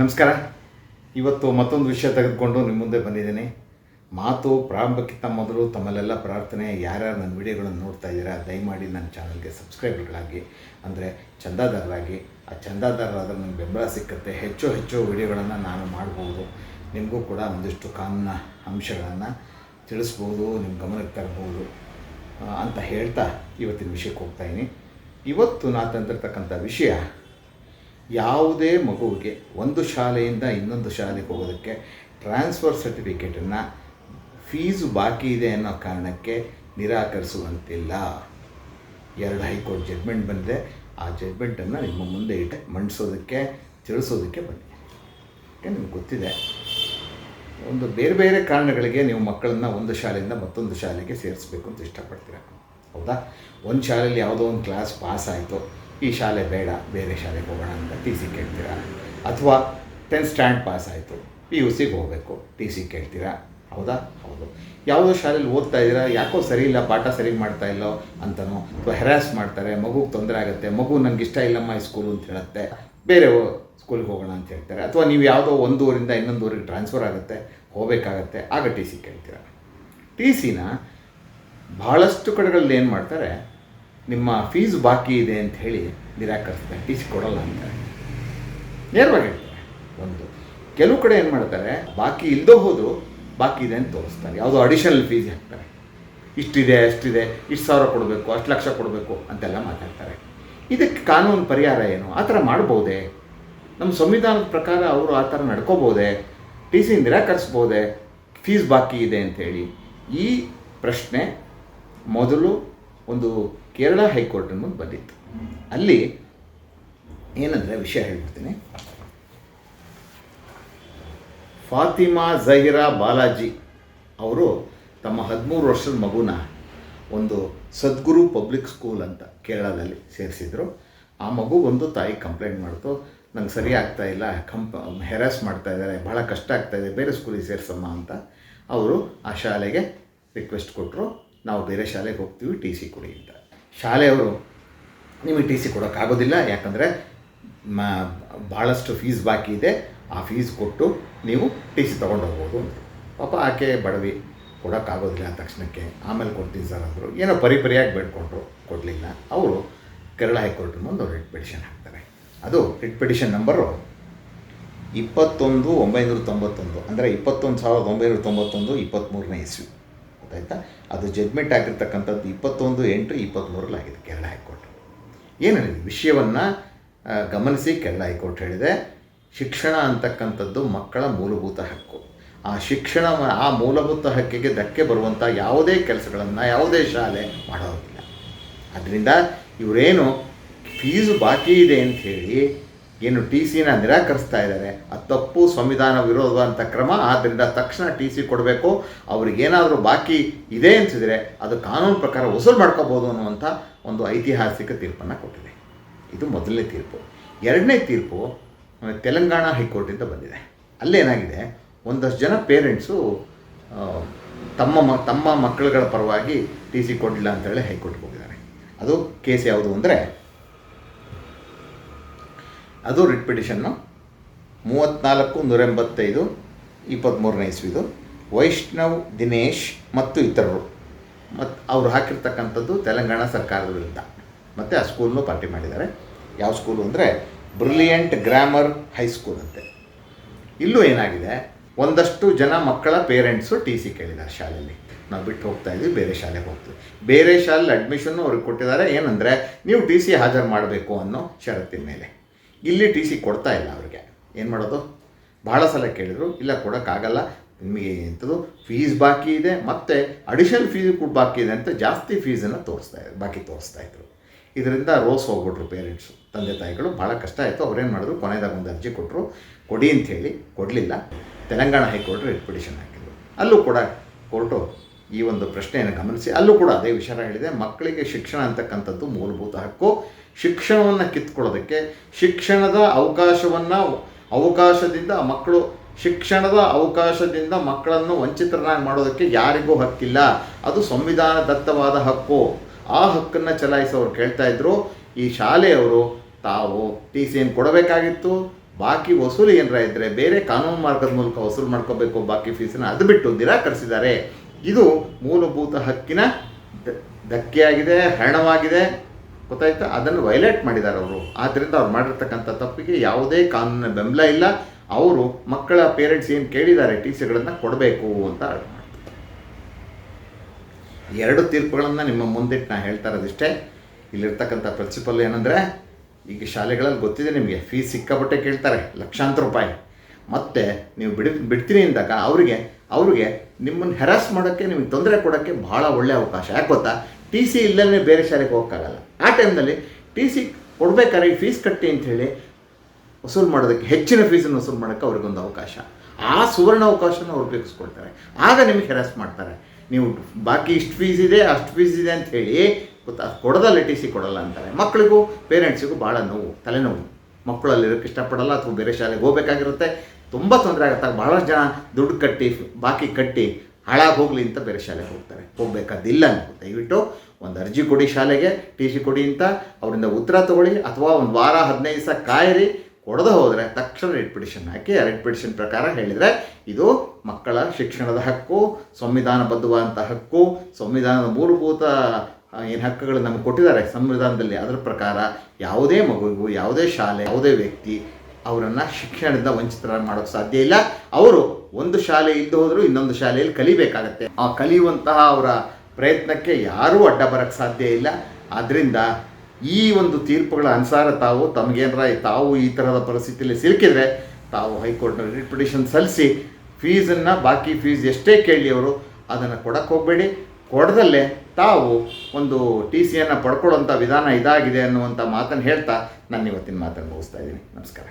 ನಮಸ್ಕಾರ. ಇವತ್ತು ಮತ್ತೊಂದು ವಿಷಯ ತೆಗೆದುಕೊಂಡು ನಿಮ್ಮ ಮುಂದೆ ಬಂದಿದ್ದೀನಿ. ಮಾತು ಪ್ರಾರಂಭಕ್ಕಿಂತ ಮೊದಲು ತಮ್ಮಲ್ಲೆಲ್ಲ ಪ್ರಾರ್ಥನೆ, ಯಾರ್ಯಾರು ನನ್ನ ವಿಡಿಯೋಗಳನ್ನು ನೋಡ್ತಾ ಇದ್ದೀರಾ, ದಯಮಾಡಿ ನನ್ನ ಚಾನಲ್ಗೆ ಸಬ್ಸ್ಕ್ರೈಬರ್ಗಳಾಗಿ, ಅಂದರೆ ಚಂದಾದಾರರಾಗಿ. ಆ ಚಂದಾದಾರರಾದ್ರೆ ನನಗೆ ಬೆಂಬಲ ಸಿಕ್ಕತ್ತೆ ಹೆಚ್ಚು ಹೆಚ್ಚು ವಿಡಿಯೋಗಳನ್ನು ನಾನು ಮಾಡ್ಬೋದು. ನಿಮಗೂ ಕೂಡ ಒಂದಿಷ್ಟು ಕಾನೂನ ಅಂಶಗಳನ್ನು ತಿಳಿಸ್ಬೋದು ನಿಮ್ಮ ಗಮನಕ್ಕೆ ತರ್ಬೋದು ಅಂತ ಹೇಳ್ತಾ ಇವತ್ತಿನ ವಿಷಯಕ್ಕೆ ಹೋಗ್ತಾಯಿದ್ದೀನಿ ಇವತ್ತು ನಾನು ತಂದಿರ್ತಕ್ಕಂಥ ವಿಷಯ ಯಾವುದೇ ಮಗುವಿಗೆ ಒಂದು ಶಾಲೆಯಿಂದ ಇನ್ನೊಂದು ಶಾಲೆಗೆ ಹೋಗೋದಕ್ಕೆ ಟ್ರಾನ್ಸ್ಫರ್ ಸರ್ಟಿಫಿಕೇಟನ್ನು ಫೀಸು ಬಾಕಿ ಇದೆ ಅನ್ನೋ ಕಾರಣಕ್ಕೆ ನಿರಾಕರಿಸುವಂತಿಲ್ಲ. ಎರಡು ಹೈಕೋರ್ಟ್ ಜಡ್ಮೆಂಟ್ ಬಂದಿದೆ. ಆ ಜಡ್ಮೆಂಟನ್ನು ನಿಮ್ಮ ಮುಂದೆ ಇಟ್ಟು, ಮಂಡಿಸೋದಕ್ಕೆ, ತಿಳಿಸೋದಕ್ಕೆ ಬನ್ನಿ. ಯಾಕೆ ನಿಮ್ಗೆ ಗೊತ್ತಿದೆ? ಒಂದು ಬೇರೆ ಬೇರೆ ಕಾರಣಗಳಿಗೆ ನೀವು ಮಕ್ಕಳನ್ನ ಒಂದು ಶಾಲೆಯಿಂದ ಮತ್ತೊಂದು ಶಾಲೆಗೆ ಸೇರಿಸ್ಬೇಕು ಅಂತ ಇಷ್ಟಪಡ್ತೀರ? ಹೌದಾ? ಒಂದು ಶಾಲೆಯಲ್ಲಿ ಯಾವುದೋ ಒಂದು ಕ್ಲಾಸ್ ಪಾಸ್ ಆಯಿತು. ಈ ಶಾಲೆ ಬೇಡ, ಬೇರೆ ಶಾಲೆಗೆ ಹೋಗೋಣ ಅಂತ ಟಿ ಸಿ ಕೇಳ್ತೀರಾ? ಅಥವಾ ಟೆಂತ್ ಸ್ಟ್ಯಾಂಡ್ ಪಾಸ್ ಆಯಿತು ಪಿ ಯು ಸಿಗೆ ಹೋಗಬೇಕು ಟಿ ಸಿ ಕೇಳ್ತೀರಾ? ಹೌದಾ? ಹೌದು. ಯಾವುದೋ ಶಾಲೆಯಲ್ಲಿ ಓದ್ತಾ ಇದ್ದೀರಾ? ಯಾಕೋ ಸರಿ ಇಲ್ಲ, ಪಾಠ ಸರಿ ಮಾಡ್ತಾ ಇಲ್ಲೋ ಅಂತನೋ? ಅಥವಾ ಹೆರಾಸ್ ಮಾಡ್ತಾರೆ, ಮಗುಗೆ ತೊಂದರೆ ಆಗುತ್ತೆ, ಮಗು ನನಗೆ ಇಷ್ಟ ಇಲ್ಲಮ್ಮ ಈ ಸ್ಕೂಲು ಅಂತ ಹೇಳುತ್ತೆ, ಬೇರೆ ಸ್ಕೂಲ್ಗೆ ಹೋಗೋಣ ಅಂತ ಹೇಳ್ತಾರೆ. ಅಥವಾ ನೀವು ಯಾವುದೋ ಒಂದು ಊರಿಂದ ಇನ್ನೊಂದು ಊರಿಗೆ ಟ್ರಾನ್ಸ್ಫರ್ ಆಗುತ್ತೆ, ಹೋಗಬೇಕಾಗತ್ತೆ, ಆಗ ಟಿ ಸಿ ಕೇಳ್ತೀರಾ? ಟಿ ಸಿನ ಭಾಳಷ್ಟು ಕಡೆಗಳಲ್ಲಿ ಏನು ಮಾಡ್ತಾರೆ, ನಿಮ್ಮ ಫೀಸ್ ಬಾಕಿ ಇದೆ ಅಂತ ಹೇಳಿ ನಿರಾಕರಿಸ್ತಾರೆ ಟಿ ಸಿ ಕೊಡಲ್ಲ ಅಂತಾರೆ. ನೇರವಾಗಿ ಹೇಳ್ತಾರೆ. ಒಂದು, ಕೆಲವು ಕಡೆ ಏನು ಮಾಡ್ತಾರೆ, ಬಾಕಿ ಇಲ್ಲದೋ ಹೋದರೂ ಬಾಕಿ ಇದೆ ಅಂತ ತೋರಿಸ್ತಾರೆ. ಯಾವುದೋ ಅಡಿಷನಲ್ ಫೀಸ್ ಹಾಕ್ತಾರೆ. ಇಷ್ಟಿದೆ, ಅಷ್ಟಿದೆ, ಇಷ್ಟು ಸಾವಿರ ಕೊಡಬೇಕು, ಅಷ್ಟು ಲಕ್ಷ ಕೊಡಬೇಕು ಅಂತೆಲ್ಲ ಮಾತಾಡ್ತಾರೆ. ಇದಕ್ಕೆ ಕಾನೂನು ಪರಿಹಾರ ಏನು? ಆ ಥರ ಮಾಡ್ಬೋದೇ? ನಮ್ಮ ಸಂವಿಧಾನದ ಪ್ರಕಾರ ಅವರು ಆ ಥರ ನಡ್ಕೋಬೋದೇ? ಟಿ ಸಿ ನಿರಾಕರಿಸ್ಬೋದೆ? ಫೀಸ್ ಬಾಕಿ ಇದೆ ಅಂಥೇಳಿ ಈ ಪ್ರಶ್ನೆ ಮೊದಲು ಒಂದು ಕೇರಳ ಹೈಕೋರ್ಟ್ ಅನ್ನೋದು ಬಂದಿತ್ತು. ಅಲ್ಲಿ ಏನಂದರೆ ವಿಷಯ ಹೇಳ್ಬಿಡ್ತೀನಿ. ಫಾತಿಮಾ ಝಹಿರಾ ಬಾಲಾಜಿ ಅವರು ತಮ್ಮ ಹದಿಮೂರು ವರ್ಷದ ಮಗುನ ಒಂದು ಸದ್ಗುರು ಪಬ್ಲಿಕ್ ಸ್ಕೂಲ್ ಅಂತ ಕೇರಳದಲ್ಲಿ ಸೇರಿಸಿದ್ರು. ಆ ಮಗು ಒಂದು ತಾಯಿ ಕಂಪ್ಲೇಂಟ್ ಮಾಡ್ತು, ನಂಗೆ ಸರಿ ಆಗ್ತಾ ಇಲ್ಲ, ಕಂಪ್ ಹೆರಾಸ್ ಮಾಡ್ತಾ ಇದ್ದಾರೆ ಭಾಳ ಕಷ್ಟ ಆಗ್ತಾ ಇದೆ, ಬೇರೆ ಸ್ಕೂಲಿಗೆ ಸೇರಿಸಮ್ಮ ಅಂತ. ಅವರು ಆ ಶಾಲೆಗೆ ರಿಕ್ವೆಸ್ಟ್ ಕೊಟ್ಟರು ನಾವು ಬೇರೆ ಶಾಲೆಗೆ ಹೋಗ್ತೀವಿ ಟಿ ಸಿ ಕೊಡಿ ಅಂತ. ಶಾಲೆಯವರು ನಿಮಗೆ ಟಿ ಸಿ ಕೊಡೋಕ್ಕಾಗೋದಿಲ್ಲ, ಯಾಕಂದರೆ ಮ ಭಾಳಷ್ಟು ಫೀಸ್ ಬಾಕಿ ಇದೆ, ಆ ಫೀಸ್ ಕೊಟ್ಟು ನೀವು ಟಿ ಸಿ ತೊಗೊಂಡು ಹೋಗ್ಬೋದು ಪಾಪ ಆಕೆ ಬಡವಿ, ಕೊಡೋಕ್ಕಾಗೋದಿಲ್ಲ ತಕ್ಷಣಕ್ಕೆ. ಆಮೇಲೆ ಕೊಡ್ತೀನಿ ಸರ್ ಅಂದರು. ಏನೋ ಪರಿಪರಿಯಾಗಿ ಬೇಡ್ಕೊಂಡ್ರು, ಕೊಡಲಿಲ್ಲ. ಅವರು ಕೇರಳ ಹೈಕೋರ್ಟ್ ಮುಂದೆ ರಿಟ್ ಪಿಟಿಷನ್ ಹಾಕ್ತಾರೆ. ಅದು ರಿಟ್ ಪಿಟಿಷನ್ ನಂಬರು ಇಪ್ಪತ್ತೊಂದು ಒಂಬೈನೂರ ತೊಂಬತ್ತೊಂದು. ಅಂದರೆ ಇಪ್ಪತ್ತೊಂದು ಸಾವಿರದ ಒಂಬೈನೂರ ತೊಂಬತ್ತೊಂದು ಇಪ್ಪತ್ತ್ಮೂರನೇ ಇಸ್ವಿ. ಗೊತ್ತಾಯ್ತಾ ಅದು ಜಡ್ಮೆಂಟ್ ಆಗಿರ್ತಕ್ಕಂಥದ್ದು ಇಪ್ಪತ್ತೊಂದು, ಎಂಟು ಇಪ್ಪತ್ತ್ಮೂರಲ್ಲಿ ಆಗಿದೆ, ಕೇರಳ ಹೈಕೋರ್ಟ್. ಏನು ವಿಷಯವನ್ನು ಗಮನಿಸಿ ಕೇರಳ ಹೈಕೋರ್ಟ್ ಹೇಳಿದೆ, ಶಿಕ್ಷಣ ಅಂತಕ್ಕಂಥದ್ದು ಮಕ್ಕಳ ಮೂಲಭೂತ ಹಕ್ಕು. ಆ ಶಿಕ್ಷಣ, ಆ ಮೂಲಭೂತ ಹಕ್ಕಿಗೆ ಧಕ್ಕೆ ಬರುವಂಥ ಯಾವುದೇ ಕೆಲಸಗಳನ್ನು, ಯಾವುದೇ ಶಾಲೆ ಮಾಡೋದಿಲ್ಲ. ಅದರಿಂದ ಇವರೇನು ಫೀಸು ಬಾಕಿ ಇದೆ ಅಂತ ಹೇಳಿ ಏನು ಟಿ ಸಿನ ನಿರಾಕರಿಸ್ತಾ ಇದ್ದಾರೆ. ಆ ತಪ್ಪು ಸಂವಿಧಾನ ವಿರೋಧ ಅಂತ ಕ್ರಮ ಆದ್ದರಿಂದ ತಕ್ಷಣ ಟಿ ಸಿ ಕೊಡಬೇಕು. ಅವ್ರಿಗೇನಾದರೂ ಬಾಕಿ ಇದೆ ಅನಿಸಿದರೆ ಅದು ಕಾನೂನು ಪ್ರಕಾರ ವಸೂಲು ಮಾಡ್ಕೋಬೋದು ಅನ್ನುವಂಥ ಒಂದು ಐತಿಹಾಸಿಕ ತೀರ್ಪನ್ನು ಕೊಟ್ಟಿದೆ. ಇದು ಮೊದಲನೇ ತೀರ್ಪು. ಎರಡನೇ ತೀರ್ಪು ತೆಲಂಗಾಣ ಹೈಕೋರ್ಟಿಂದ ಬಂದಿದೆ. ಅಲ್ಲೇನಾಗಿದೆ ಒಂದಷ್ಟು ಜನ ಪೇರೆಂಟ್ಸು ತಮ್ಮ ಮ, ತಮ್ಮ ಮಕ್ಕಳುಗಳ ಪರವಾಗಿ ಟಿ ಸಿ ಕೊಡಲಿಲ್ಲ ಅಂತೇಳಿ ಹೈಕೋರ್ಟ್ಗೆ ಹೋಗಿದ್ದಾರೆ. ಅದು ಕೇಸ್ ಯಾವುದು ಅಂದರೆ ಅದು ರಿಟ್ ಪಿಟಿಷನ್ನು. ಮೂವತ್ತ್ನಾಲ್ಕು ನೂರ ಎಂಬತ್ತೈದು ಇಪ್ಪತ್ತ್ಮೂರನೇ ಇಸ್ವಿದು. ವೈಷ್ಣವ್, ದಿನೇಶ್ ಮತ್ತು ಇತರರು. ಮತ್ತು ಅವರು ಹಾಕಿರ್ತಕ್ಕಂಥದ್ದು ತೆಲಂಗಾಣ ಸರ್ಕಾರದ ವಿರುದ್ಧ. ಮತ್ತು ಆ ಸ್ಕೂಲ್ನೂ ಪಾರ್ಟಿ ಮಾಡಿದ್ದಾರೆ. ಯಾವ ಸ್ಕೂಲು ಅಂದರೆ ಬ್ರಿಲಿಯಂಟ್ ಗ್ರಾಮರ್ ಹೈಸ್ಕೂಲ್ ಅಂತೆ. ಇಲ್ಲೂ ಏನಾಗಿದೆ? ಒಂದಷ್ಟು ಜನ ಮಕ್ಕಳ ಪೇರೆಂಟ್ಸು ಟಿ ಸಿ ಕೇಳಿದ್ದಾರೆ ಶಾಲೆಯಲ್ಲಿ. ನಾವು ಬಿಟ್ಟು ಹೋಗ್ತಾ ಇದ್ವಿ, ಬೇರೆ ಶಾಲೆಗೆ ಹೋಗ್ತೀವಿ. ಬೇರೆ ಶಾಲೆಲಿ ಅಡ್ಮಿಷನ್ನು ಅವ್ರಿಗೆ ಕೊಟ್ಟಿದ್ದಾರೆ. ಏನಂದರೆ, ನೀವು ಟಿ ಸಿ ಹಾಜರು ಮಾಡಬೇಕು ಅನ್ನೋ ಷರತ್ತಿನ ಮೇಲೆ. ಇಲ್ಲಿ ಟಿ ಸಿ ಕೊಡ್ತಾ ಇಲ್ಲ ಅವ್ರಿಗೆ. ಏನು ಮಾಡೋದು? ಭಾಳ ಸಲ ಕೇಳಿದರು, ಇಲ್ಲ ಕೊಡೋಕ್ಕಾಗಲ್ಲ, ನಿಮಗೆ ಎಂಥದ್ದು ಫೀಸ್ ಬಾಕಿ ಇದೆ, ಮತ್ತು ಅಡಿಷನಲ್ ಫೀಸ್ ಕೂಡ ಬಾಕಿ ಇದೆ ಅಂತ ಜಾಸ್ತಿ ಫೀಸನ್ನು ತೋರಿಸ್ತಾ ಬಾಕಿ ತೋರಿಸ್ತಾ ಇದ್ರು. ಇದರಿಂದ ರೋಸ್ ಹೋಗ್ಬಿಟ್ರು ಪೇರೆಂಟ್ಸು ತಂದೆ ತಾಯಿಗಳು ಭಾಳ ಕಷ್ಟ ಆಯಿತು. ಅವ್ರೇನು ಮಾಡಿದ್ರು, ಕೊನೆಯದಾಗ ಒಂದು ಅರ್ಜಿ ಕೊಟ್ಟರು ಕೊಡಿ ಅಂಥೇಳಿ ಕೊಡಲಿಲ್ಲ. ತೆಲಂಗಾಣ ಹೈಕೋರ್ಟ್ ರಿಟ್ ಪಿಟಿಷನ್ ಹಾಕಿದ್ರು. ಅಲ್ಲೂ ಕೂಡ ಕೋರ್ಟು ಈ ಒಂದು ಪ್ರಶ್ನೆಯನ್ನು ಗಮನಿಸಿ. ಅಲ್ಲೂ ಕೂಡ ಅದೇ ವಿಚಾರ ಹೇಳಿದೆ, ಮಕ್ಕಳಿಗೆ ಶಿಕ್ಷಣ ಅಂತಕ್ಕಂಥದ್ದು ಮೂಲಭೂತ ಹಕ್ಕು. ಶಿಕ್ಷಣವನ್ನು ಕಿತ್ಕೊಳ್ಳೋದಕ್ಕೆ ಶಿಕ್ಷಣದ ಅವಕಾಶವನ್ನು, ಅವಕಾಶದಿಂದ ಮಕ್ಕಳು, ಶಿಕ್ಷಣದ ಅವಕಾಶದಿಂದ ಮಕ್ಕಳನ್ನು ವಂಚಿತರನ್ನಾಗಿ ಮಾಡೋದಕ್ಕೆ ಯಾರಿಗೂ ಹಕ್ಕಿಲ್ಲ. ಅದು ಸಂವಿಧಾನದತ್ತವಾದ ಹಕ್ಕು. ಆ ಹಕ್ಕನ್ನು ಚಲಾಯಿಸೋರು ಕೇಳ್ತಾ ಇದ್ರು. ಈ ಶಾಲೆಯವರು ತಾವು ಟಿ ಸಿ ಏನು ಕೊಡಬೇಕಾಗಿತ್ತು. ಬಾಕಿ ವಸೂಲಿ ಏನರ ಇದ್ದರೆ ಬೇರೆ ಕಾನೂನು ಮಾರ್ಗದ ಮೂಲಕ ವಸೂಲು ಮಾಡ್ಕೋಬೇಕು, ಬಾಕಿ ಫೀಸನ್ನು ಅದು ಬಿಟ್ಟು ನಿರಾಕರಿಸಿದ್ದಾರೆ. ಇದು ಮೂಲಭೂತ ಹಕ್ಕಿನ ಧಕ್ಕೆಯಾಗಿದೆ, ಹರಣವಾಗಿದೆ. ಗೊತ್ತಾಯ್ತಾ? ಅದನ್ನು ವೈಲೇಟ್ ಮಾಡಿದ್ದಾರೆ ಅವರು. ಆದ್ದರಿಂದ ಅವ್ರು ಮಾಡಿರ್ತಕ್ಕಂಥ ತಪ್ಪಿಗೆ ಯಾವುದೇ ಕಾನೂನಿನ ಬೆಂಬಲ ಇಲ್ಲ. ಅವರು ಮಕ್ಕಳ ಪೇರೆಂಟ್ಸ್ ಏನು ಕೇಳಿದ್ದಾರೆ ಟಿ ಸಿಗಳನ್ನು ಕೊಡಬೇಕು ಅಂತ ಮಾಡ್ತಾರೆ. ಎರಡು ತೀರ್ಪುಗಳನ್ನು ನಿಮ್ಮ ಮುಂದಿಟ್ಟು ನಾನು ಹೇಳ್ತಾ ಇರೋದಿಷ್ಟೇ. ಇಲ್ಲಿರ್ತಕ್ಕಂಥ ಪ್ರಿನ್ಸಿಪಲ್ ಏನಂದರೆ, ಈಗ ಶಾಲೆಗಳಲ್ಲಿ ಗೊತ್ತಿದೆ ನಿಮಗೆ ಫೀಸ್ ಸಿಕ್ಕಾಪಟ್ಟೆ ಕೇಳ್ತಾರೆ, ಲಕ್ಷಾಂತರ ರೂಪಾಯಿ. ಮತ್ತು ನೀವು ಬಿಡ್ ಬಿಡ್ತೀನಿ ಅಂದಾಗ ಅವರಿಗೆ, ಅವ್ರಿಗೆ ನಿಮ್ಮನ್ನು ಹೆರಾಸ್ ಮಾಡೋಕ್ಕೆ, ನಿಮಗೆ ತೊಂದರೆ ಕೊಡೋಕ್ಕೆ ಭಾಳ ಒಳ್ಳೆಯ ಅವಕಾಶ. ಯಾಕೆ ಗೊತ್ತಾ? ಟಿ ಸಿ ಇಲ್ಲದೇ ಬೇರೆ ಶಾಲೆಗೆ ಹೋಗೋಕ್ಕಾಗಲ್ಲ. ಆ ಟೈಮ್ನಲ್ಲಿ ಟಿ ಸಿ ಕೊಡಬೇಕಾದ್ರೆ ಈ ಫೀಸ್ ಕಟ್ಟಿ ಅಂಥೇಳಿ ವಸೂಲು ಮಾಡೋದಕ್ಕೆ, ಹೆಚ್ಚಿನ ಫೀಸನ್ನು ವಸೂಲು ಮಾಡೋಕ್ಕೆ ಅವ್ರಿಗೊಂದು ಅವಕಾಶ. ಆ ಸುವರ್ಣ ಅವಕಾಶನ ಅವ್ರು ಉಪಯೋಗಿಸ್ಕೊಳ್ತಾರೆ. ಆಗ ನಿಮಗೆ ಹೆರಾಸ್ ಮಾಡ್ತಾರೆ. ನೀವು ಬಾಕಿ ಇಷ್ಟು ಫೀಸ್ ಇದೆ, ಅಷ್ಟು ಫೀಸ್ ಇದೆ ಅಂತ ಹೇಳಿ ಗೊತ್ತಾ? ಕೊಡೋದಲ್ಲ ಟಿ ಸಿ ಕೊಡಲ್ಲ ಅಂತಾರೆ. ಮಕ್ಕಳಿಗೂ ಪೇರೆಂಟ್ಸಿಗೂ ಭಾಳ ನೋವು, ತಲೆನೋವು. ಮಕ್ಕಳು ಅಲ್ಲಿರೋಕ್ಕೆ ಇಷ್ಟಪಡಲ್ಲ ಅಥವಾ ಬೇರೆ ಶಾಲೆಗೆ ಹೋಗ್ಬೇಕಾಗಿರುತ್ತೆ. ತುಂಬ ತೊಂದರೆ ಆಗುತ್ತೆ. ಬಹಳಷ್ಟು ಜನ ದುಡ್ಡು ಕಟ್ಟಿ, ಬಾಕಿ ಕಟ್ಟಿ ಹಾಳಾಗಿ ಹೋಗಲಿ ಅಂತ ಬೇರೆ ಶಾಲೆಗೆ ಹೋಗ್ತಾರೆ. ಹೋಗಬೇಕಾದಿಲ್ಲ ಅಂತ. ದಯವಿಟ್ಟು ಒಂದು ಅರ್ಜಿ ಕೊಡಿ ಶಾಲೆಗೆ, ಟಿ ಸಿ ಕೊಡಿ ಅಂತ. ಅವರಿಂದ ಉತ್ತರ ತಗೊಳ್ಳಿ ಅಥವಾ ಒಂದು ವಾರ, ಹದಿನೈದು ದಿವಸ ಕಾಯಿರಿ. ಕೊಡದೆ ಹೋದರೆ ತಕ್ಷಣ ರೆಡ್ ಪಿಟಿಷನ್ ಹಾಕಿ ರೆಡ್ ಪಿಟಿಷನ್ ಪ್ರಕಾರ ಹೇಳಿದರೆ ಇದು ಮಕ್ಕಳ ಶಿಕ್ಷಣದ ಹಕ್ಕು ಸಂವಿಧಾನಬದ್ಧವಾದಂಥ ಹಕ್ಕು, ಸಂವಿಧಾನದ ಮೂಲಭೂತ ಏನು ಹಕ್ಕುಗಳು ನಮಗೆ ಕೊಟ್ಟಿದ್ದಾರೆ ಸಂವಿಧಾನದಲ್ಲಿ. ಅದರ ಪ್ರಕಾರ ಯಾವುದೇ ಮಗುವಿಗೂ, ಯಾವುದೇ ಶಾಲೆ, ಯಾವುದೇ ವ್ಯಕ್ತಿ ಅವರನ್ನು ಶಿಕ್ಷಣದಿಂದ ಮಾಡೋಕ್ಕೆ ಸಾಧ್ಯ ಇಲ್ಲ. ಅವರು ಒಂದು ಶಾಲೆ ಇದ್ದು ಹೋದರೂ ಇನ್ನೊಂದು ಶಾಲೆಯಲ್ಲಿ ಕಲಿಬೇಕಾಗತ್ತೆ. ಆ ಕಲಿಯುವಂತಹ ಅವರ ಪ್ರಯತ್ನಕ್ಕೆ ಯಾರೂ ಅಡ್ಡ ಬರೋಕ್ಕೆ ಸಾಧ್ಯ ಇಲ್ಲ. ಆದ್ದರಿಂದ ಈ ಒಂದು ತೀರ್ಪುಗಳ ಅನುಸಾರ ತಾವು ತಮಗೇನರ ತಾವು ಈ ಥರದ ಪರಿಸ್ಥಿತಿಯಲ್ಲಿ ಸಿಲುಕಿದರೆ ತಾವು ಹೈಕೋರ್ಟ್ನ ರಿಟ್ ಪಿಟಿಷನ್ ಸಲ್ಲಿಸಿ ಫೀಸನ್ನು ಬಾಕಿ ಫೀಸ್ ಎಷ್ಟೇ ಕೇಳಿ ಅವರು ಅದನ್ನು ಕೊಡಕ್ಕೆ ಹೋಗಬೇಡಿ. ಕೊಡದಲ್ಲೇ ತಾವು ಒಂದು ಟಿ ಸಿಯನ್ನು ಪಡ್ಕೊಳ್ಳೋಂಥ ವಿಧಾನ ಇದಾಗಿದೆ ಅನ್ನುವಂಥ ಮಾತನ್ನು ಹೇಳ್ತಾ ನಾನು ಇವತ್ತಿನ ಮಾತನ್ನು ಮುಗಿಸ್ತಾ ಇದ್ದೀನಿ. ನಮಸ್ಕಾರ.